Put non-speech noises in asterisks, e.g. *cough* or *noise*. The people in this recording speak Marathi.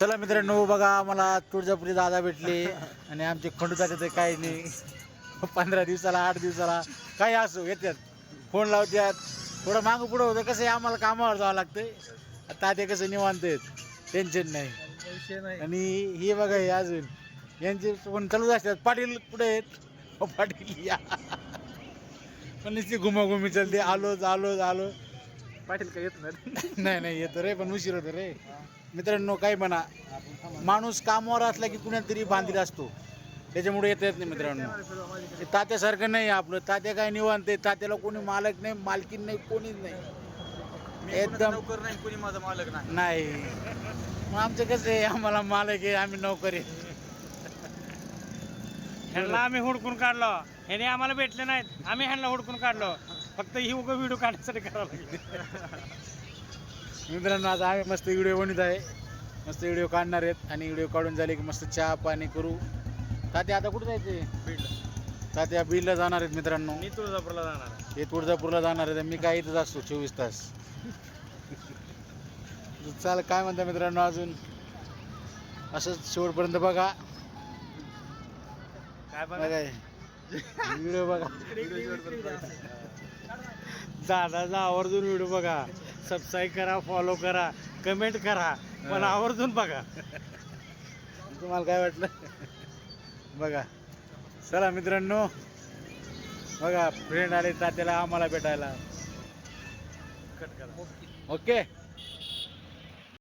चला मित्रांनो बघा आम्हाला तुळजापुरी दादा भेटले आणि आमचे खंडू दादा ते काही नाही. पंधरा दिवसाला आठ दिवसाला काही असो येतात. फोन लावतात. थोडं मागं पुढं होतं कसं आम्हाला कामावर जावं लागतंय. ताते कसं निवांत आहेत. टेन्शन नाही. आणि हे बघा हे अजून. यांचे फोन चालूच असतात. पाटील कुठे आहेत? "हो, पाटील या. पण नुसती घुमाघुमी चालते. आलोच आलोच आलो. पाटील काय येत नाही. *laughs* नाही नाही येतो रे पण उशीर होतो रे. मित्रांनो काय म्हणा? माणूस कामावर असला की कुणातरी बांधील असतो. त्याच्यामुळे येता येत नाही मित्रांनो. ते तात्यासारखं नाही आपलं. तात्या काय निवांत आहे? तात्याला कोणी मालक नाही मालकीन नाही कोणीच नाही. एकदम नोकर नाही कोणी माझा मालक नाही. नाही. मग आमचं कसं आहे? आम्हाला मालक आहे आम्ही नोकरी ह्यांना आम्ही हुडकून काढलो. ह्याने आम्हाला भेटले नाहीत. आम्ही ह्यांना हुडकून काढलो. फक्त ही उगा व्हिडिओ काढण्यासाठी करावं लागले. मित्रांनो आज आम्ही मस्त व्हिडिओ बनवत आहे. मस्त व्हिडिओ काढणार आहेत आणि व्हिडिओ काढून झाले की मस्त चहा पाणी करू. तात्या आता कुठं जायचे तात्या बीडला जाणार आहेत मित्रांनो. मी तुळजापूरला जाणार आहे. हे तुळजापूरला जाणार आहेत मी काय इथंच असतो चोवीस तास. चाल काय म्हणता मित्रांनो अजून? असंच शेवटपर्यंत बघा. काय बघा? व्हिडिओ बघा. *laughs* दादाचा आवर्जून व्हिडिओ बघा. सबस्क्राईब करा फॉलो करा कमेंट करा पण. आवर्जून बघा. तुम्हाला काय वाटलं? बघा. चला मित्रांनो बघा फ्रेंड आले तात्याला आम्हाला भेटायला. कट करा. ओके